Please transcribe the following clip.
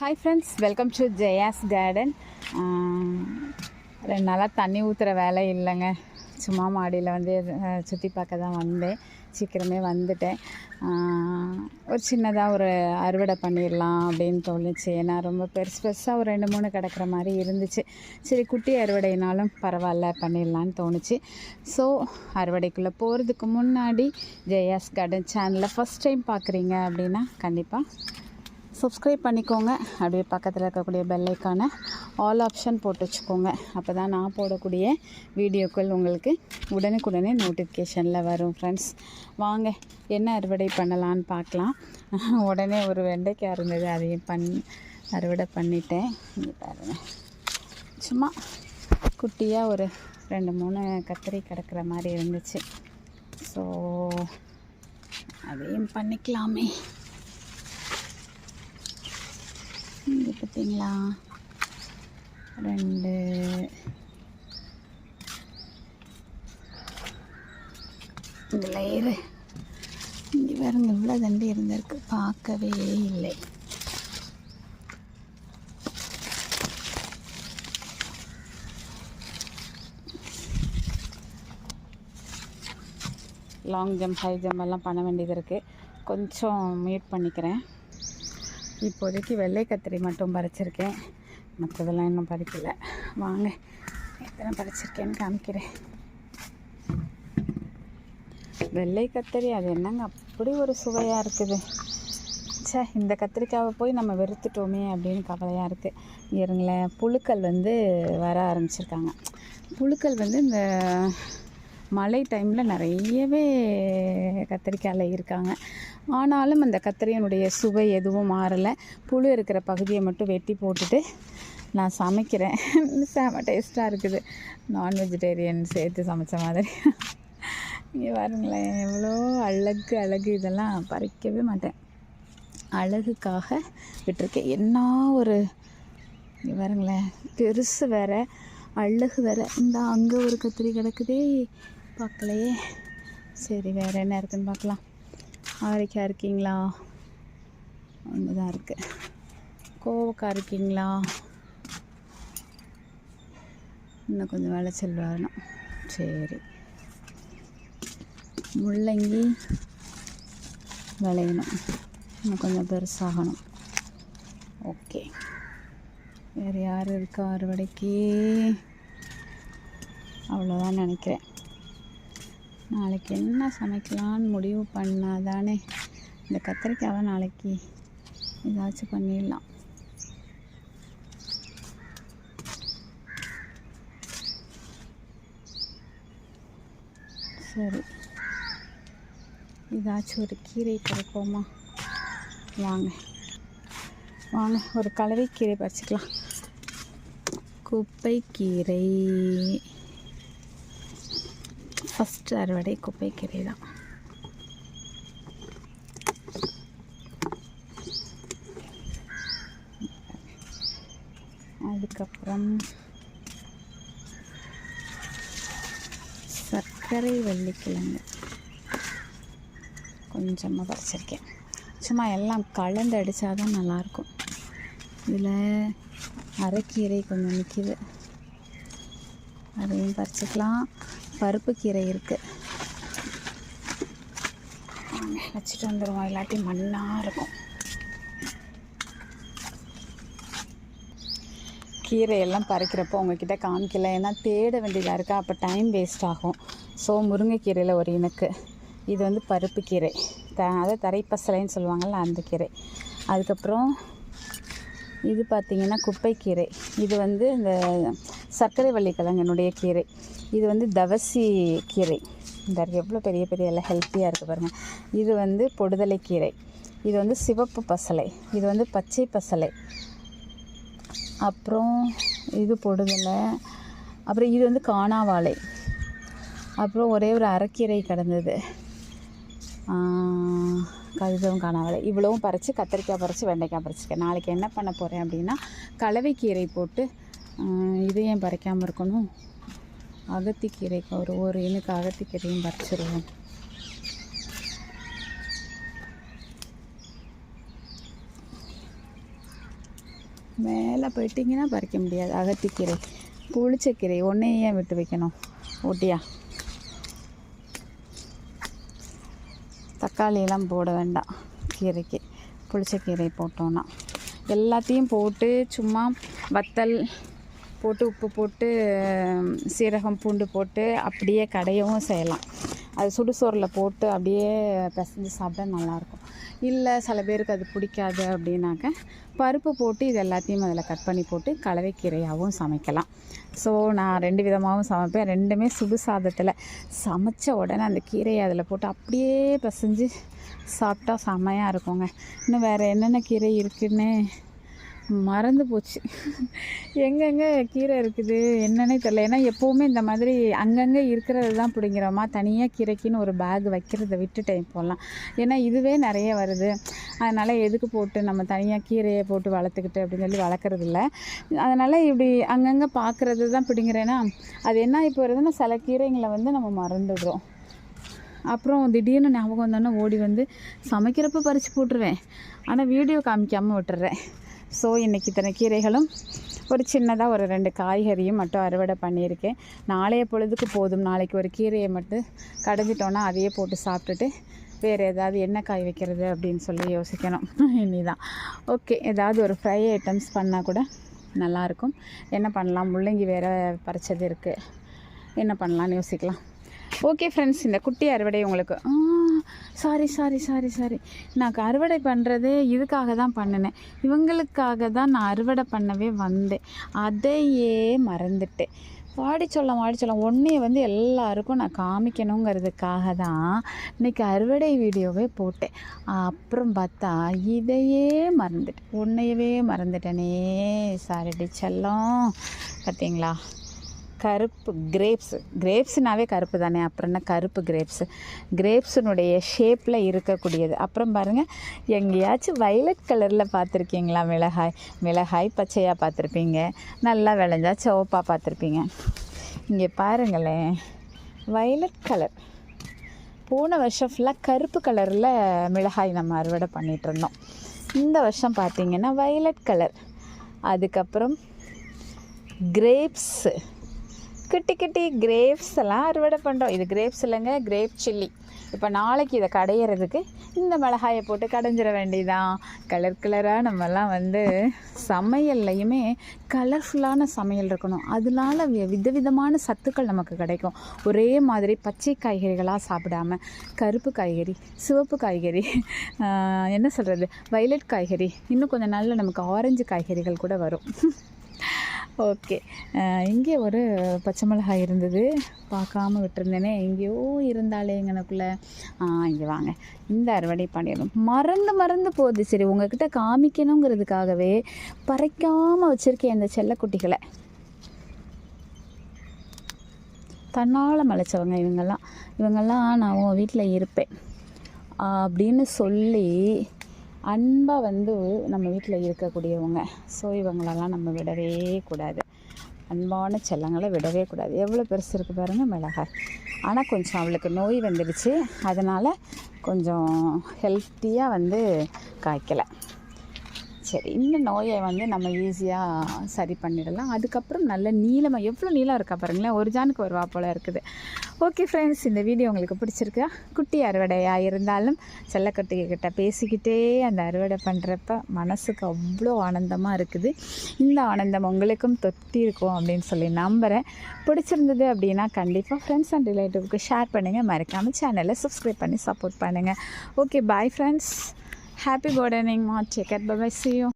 Hi friends welcome to Jaya's garden ரெண்டு நாளாக தண்ணி ஊற்றுற வேலை இல்லைங்க. சும்மா மாடியில் வந்து சுற்றி பார்க்க தான் வந்தேன். சீக்கிரமே வந்துட்டேன். ஒரு சின்னதாக ஒரு அறுவடை பண்ணிடலாம் அப்படின்னு தோணுச்சு. ஏன்னா ரொம்ப பெருசு பெருசாக ஒரு ரெண்டு மூணு கிடக்கிற மாதிரி இருந்துச்சு. சரி குட்டி அறுவடைனாலும் பரவாயில்ல பண்ணிடலான்னு தோணுச்சு. ஸோ அறுவடைக்குள்ளே போகிறதுக்கு முன்னாடி ஜெயாஸ் கார்டன் சேனலை ஃபஸ்ட் டைம் பார்க்குறீங்க அப்படின்னா கண்டிப்பாக சப்ஸ்கிரைப் பண்ணிக்கோங்க. அப்படியே பக்கத்தில் இருக்கக்கூடிய பெல்லைக்கான ஆல் ஆப்ஷன் போட்டு வச்சுக்கோங்க. அப்போ தான் நான் போடக்கூடிய வீடியோக்கள் உங்களுக்கு உடனுக்குடனே நோட்டிஃபிகேஷனில் வரும் ஃப்ரெண்ட்ஸ் வாங்க என்ன அறுவடை பண்ணலான்னு பார்க்கலாம். உடனே ஒரு வெண்டைக்காய் இருந்தது அதையும் பண் அறுவடை பண்ணிட்டேன். இங்கே பாருங்க. சும்மா குட்டியாக ஒரு ரெண்டு மூணு கத்திரி கிடக்கிற மாதிரி இருந்துச்சு. ஸோ அதையும் பண்ணிக்கலாமே. இங்கே பார்த்தீங்களா ரெண்டு. இந்த லயரு இங்கே பாருங்க இவ்வளோ தண்டி இருந்திருக்கு. பார்க்கவே இல்லை. லாங் ஜம்ப் ஹை ஜம்ப் எல்லாம் பண்ண வேண்டியது இருக்குது கொஞ்சம் மியூட் பண்ணிக்கிறேன். இப்போதைக்கு வெள்ளை கத்திரி மட்டும் பறிச்சிருக்கேன். மற்றதெல்லாம் இன்னும் பறிக்கலை. வாங்க எத்தனை பறிச்சிருக்கேன்னு காமிக்கிறேன். வெள்ளை கத்திரி அது என்னங்க? அப்படி ஒரு சுவையாக இருக்குது. ச்சே இந்த கத்திரிக்காவை போய் நம்ம வெறுத்துட்டோமே அப்படின்னு கவலையாக இருக்குது இருங்களேன் புழுக்கள் வந்து வர ஆரம்பிச்சிருக்காங்க. புழுக்கள் வந்து இந்த மழை டைமில் நிறையவே கத்திரிக்காயில் இருக்காங்க. ஆனாலும் அந்த கத்திரியனுடைய சுவை எதுவும் மாறலை. புழு இருக்கிற பகுதியை மட்டும் வெட்டி போட்டுட்டு நான் சமைக்கிறேன். செம டேஸ்ட்டாக இருக்குது. நான் வெஜிடேரியன் சேர்த்து சமைச்ச மாதிரி. இங்கே பாருங்களேன் எவ்வளோ அழகு அழகு. இதெல்லாம் பறிக்கவே மாட்டேன். அழகுக்காக விட்டுருக்கேன். என்ன ஒரு இங்கே பாருங்களேன் பெருசு வேற அழகு வேற. இந்த அங்கே ஒரு கத்திரி கிடக்குதே. பார்க்கலையே. சரி வேறு என்ன இருக்குன்னு பார்க்கலாம். ஆரிக்காய் இருக்கீங்களா? ஒன்று தான் இருக்குது கோவக்காய் இருக்கீங்களா? இன்னும் கொஞ்சம் விளைச்சல் வரணும் சரி. முள்ளங்கி விளையணும். இன்னும் கொஞ்சம் பெருசாகணும். ஓகே. வேறு யார் இருக்கா அறுவடைக்கு? அவ்வளோதான் நினைக்கிறேன். நாளைக்கு என்ன சமைக்கலான்னு முடிவு பண்ணாதானே? இந்த கத்திரிக்காவை நாளைக்கு ஏதாச்சும் பண்ணிடலாம். சரி. ஏதாச்சும் ஒரு கீரை பறிப்போமா? வாங்க. வாங்க ஒரு கலவை கீரை பறிச்சுக்கலாம். குப்பைக்கீரை. ஃபஸ்ட் அறுவடை குப்பைக்கீரை தான் அதுக்கப்புறம் சர்க்கரை வள்ளிக்கிழங்கு. கொஞ்சமாக பறிச்சிருக்கேன். சும்மா எல்லாம் கலந்து அடித்தா தான் நல்லாயிருக்கும். இதில் அரைக்கீரை கொஞ்சம் நிற்கிது அதையும் பறிச்சுக்கலாம். பருப்பு கீரை இருக்குது வச்சுட்டு வந்துடுவோம் இல்லாட்டி மண்ணாக இருக்கும். கீரையெல்லாம் பறிக்கிறப்போ உங்ககிட்ட காமிக்கல. ஏன்னா தேட வேண்டியதாக இருக்கா. அப்போ டைம் வேஸ்ட் ஆகும். ஸோ முருங்கைக்கீரையில் ஒரு இனக்கு இது வந்து பருப்பு கீரை. த அதை தரைப்பசலைன்னு சொல்லுவாங்கள்ல அந்த கீரை. அதுக்கப்புறம் இது பார்த்திங்கன்னா குப்பைக்கீரை. இது வந்து இந்த சர்க்கரை வள்ளிக்கிழங்கனுடைய கீரை. இது வந்து தவசி கீரை. இந்த எவ்வளோ பெரிய பெரிய எல்லாம் ஹெல்த்தியாக இருக்குது பாருங்கள் இது வந்து பொடுதலை கீரை. இது வந்து சிவப்பு பசலை. இது வந்து பச்சை பசலை. அப்புறம் இது பொடுதலை. அப்புறம் இது வந்து காணாவாழை அப்புறம் ஒரே ஒரு அரைக்கீரை கிடந்தது. கழுதவும் காணாவாழை இவ்வளவும் பறித்து கத்திரிக்காய் பறித்து வெண்டைக்காய் பறிச்சிருக்கேன் நாளைக்கு என்ன பண்ண போகிறேன் அப்படின்னா கலவைக்கீரை போட்டு இதையும் இது ஏன் பறிக்காமல் இருக்கணும். அகத்திக்கீரை ஒரு ஒரு இனுக்கு அகத்திக்கீரையும் பறிச்சிருவோம். மேலே போயிட்டிங்கன்னா பறிக்க முடியாது. அகத்திக்கீரை புளிச்சக்கீரை ஒன்றையும் ஏன் விட்டு வைக்கணும். ஓட்டியா தக்காளியெல்லாம் போட வேண்டாம். கீரைக்கு. புளிச்ச கீரை போட்டோன்னா எல்லாத்தையும் போட்டு சும்மா வத்தல் போட்டு உப்பு போட்டு சீரகம் பூண்டு போட்டு அப்படியே கடையவும் செய்யலாம். அது சுடுசோரில் போட்டு அப்படியே பிசைஞ்சு சாப்பிட்டா நல்லாயிருக்கும் இல்லை சில பேருக்கு அது பிடிக்காது அப்படின்னாக்க பருப்பு போட்டு இது எல்லாத்தையும் அதில் கட் பண்ணி போட்டு கலவைக்கீரையாகவும் சமைக்கலாம். ஸோ நான் ரெண்டு விதமாகவும் சமைப்பேன். ரெண்டுமே சுடு சாதத்தில் சமைச்ச உடனே அந்த கீரையை அதில் போட்டு அப்படியே பிசைஞ்சு சாப்பிட்டா செம்மையாக இருக்குங்க. இன்னும் வேறு என்னென்ன கீரை இருக்குன்னு மறந்து போச்சு. எங்கெங்கே கீரை இருக்குது என்னன்னே தெரில ஏன்னா எப்போவுமே இந்த மாதிரி அங்கங்கே இருக்கிறது தான் பிடிங்கிறோமா தனியாக கீரைக்குன்னு ஒரு பேக் வைக்கிறத விட்டுட்டேன் இப்போல்லாம் ஏன்னா இதுவே நிறைய வருது. அதனால் எதுக்கு போட்டு நம்ம தனியாக கீரையை போட்டு வளர்த்துக்கிட்டு அப்படின்னு சொல்லி வளர்க்குறது இல்லை. அதனால் இப்படி அங்கங்கே பார்க்குறது தான் பிடிங்கிறேன்னா அது என்ன இப்போ வருதுன்னா சில கீரைங்களை வந்து நம்ம மறந்துடுறோம். அப்புறம் திடீர்னு ஞாபகம் வந்தோன்னே ஓடி வந்து சமைக்கிறப்ப பறித்து போட்டுருவேன். ஆனால் வீடியோ காமிக்காமல் விட்டுறேன். ஸோ இன்றைக்கி இத்தனை கீரைகளும் ஒரு சின்னதாக ஒரு ரெண்டு காய்கறியும் மட்டும் அறுவடை பண்ணியிருக்கேன். நாளைய பொழுதுக்கு போதும். நாளைக்கு ஒரு கீரையை மட்டும் கடைஞ்சிட்டோன்னா அதையே போட்டு சாப்பிட்டுட்டு வேறு ஏதாவது என்ன காய் வைக்கிறது அப்படின்னு சொல்லி யோசிக்கணும். இனிதான். ஓகே ஏதாவது ஒரு ஃப்ரை ஐட்டம்ஸ் பண்ணால் கூட நல்லாயிருக்கும். என்ன பண்ணலாம்? முள்ளங்கி வேறு பறிச்சது இருக்குது என்ன பண்ணலாம்னு யோசிக்கலாம். ஓகே ஃப்ரெண்ட்ஸ் இந்த குட்டி அறுவடை உங்களுக்கு சாரி சாரி சாரி சாரி நான் அறுவடை பண்ணுறதே இதுக்காக தான் பண்ணினேன். இவங்களுக்காக தான் நான் அறுவடை பண்ணவே வந்தேன். அதையே மறந்துட்டேன். வாடி சொல்லம் வாடி சொல்லம். ஒன்றைய வந்து எல்லாருக்கும் நான் காமிக்கணுங்கிறதுக்காக தான் இன்னைக்கு அறுவடை வீடியோவே போட்டேன். அப்புறம் பார்த்தா இதையே மறந்துட்டேன். உன்னையவே மறந்துட்டேனே. சாரிடி செல்லம். பார்த்தீங்களா? கருப்பு கிரேப்ஸு கிரேப்ஸ்னாவே கருப்பு தானே? அப்புறம் என்ன கருப்பு கிரேப்ஸு கிரேப்ஸுனுடைய ஷேப்பில் இருக்கக்கூடியது. அப்புறம் பாருங்கள் எங்கேயாச்சும் வைலட் கலரில் பார்த்துருக்கீங்களா மிளகாய்? மிளகாய் பச்சையாக பார்த்துருப்பீங்க. நல்லா விளைஞ்சா சிவப்பாக பார்த்துருப்பீங்க. இங்கே பாருங்களேன் வைலட் கலர் போன வருஷம் ஃபுல்லாக கருப்பு கலரில் மிளகாய் நம்ம அறுவடை பண்ணிகிட்ருந்தோம் இந்த வருஷம் பார்த்தீங்கன்னா வைலட் கலர் அதுக்கப்புறம் கிரேப்ஸு குட்டி குட்டி கிரேப்ஸ் எல்லாம் அறுவடை பண்ணுறோம் இது கிரேப்ஸ் இல்லைங்க கிரேப் சில்லி இப்போ நாளைக்கு இதை கடையிறதுக்கு இந்த மிளகாயை போட்டு கடைஞ்சிட வேண்டியதான் கலர் கலராக நம்மலாம் வந்து சமையல்லையுமே கலர்ஃபுல்லான சமையல் இருக்கணும். அதனால வி- விதவிதமான சத்துக்கள் நமக்கு கிடைக்கும். ஒரே மாதிரி பச்சை காய்கறிகளாக சாப்பிடாம கருப்பு காய்கறி சிவப்பு காய்கறி என்ன சொல்கிறது வைலட் காய்கறி. இன்னும் கொஞ்சம் நாளில் நமக்கு ஆரஞ்சு காய்கறிகள் கூட வரும். ஓகே. இங்கே ஒரு பச்சை மிளகாய் இருந்தது. பார்க்காம விட்டுருந்தேனே. எங்கேயோ இருந்தாலே எங்கனக்குள்ளே இங்கே வாங்க. இந்த அறுவடை பண்ணிடணும் மறந்து மறந்து போகுது. சரி உங்ககிட்ட காமிக்கணுங்கிறதுக்காகவே பறைக்காமல் வச்சுருக்கேன் இந்த செல்லக்குட்டிகளை. தன்னால் மலைச்சவங்க இவங்கெல்லாம். இவங்கெல்லாம் நான் உன் வீட்டில் இருப்பேன். அப்படின்னு சொல்லி அன்பாக வந்து நம்ம வீட்டில் இருக்கக்கூடியவங்க. ஸோ இவங்களெல்லாம் நம்ம விடவே கூடாது. அன்பான செல்லங்களை விடவே கூடாது. எவ்வளோ பெருசு இருக்குது பாருங்கள் மிளகாய். ஆனால் கொஞ்சம் அவளுக்கு நோய் வந்துடுச்சு. அதனால் கொஞ்சம் ஹெல்த்தியாக வந்து காய்க்கலை. சரி இந்த நோயை வந்து நம்ம ஈஸியாக சரி பண்ணிடலாம். அதுக்கப்புறம் நல்ல நீளமாக எவ்வளோ நீளம் இருக்கா பாருங்களேன். ஒரு ஜானுக்கு வருவா போல் இருக்குது. ஓகே ஃப்ரெண்ட்ஸ் இந்த வீடியோ உங்களுக்கு பிடிச்சிருக்கா? குட்டி அறுவடையாக இருந்தாலும் செல்லக்குட்டிகிட்ட பேசிக்கிட்டே அந்த அறுவடை பண்ணுறப்ப மனசுக்கு அவ்வளோ ஆனந்தமாக இருக்குது. இந்த ஆனந்தம் உங்களுக்கும் தொத்தி இருக்கும் அப்படின்னு சொல்லி நம்புகிறேன் பிடிச்சிருந்தது அப்படின்னா கண்டிப்பாக ஃப்ரெண்ட்ஸ் அண்ட் ரிலேட்டிவ்க்கு ஷேர் பண்ணுங்கள் மறக்காமல் சேனலை சப்ஸ்கிரைப் பண்ணி சப்போர்ட் பண்ணுங்கள் okay bye friends Happy gardening, Mod. Take care. Bye bye. See you.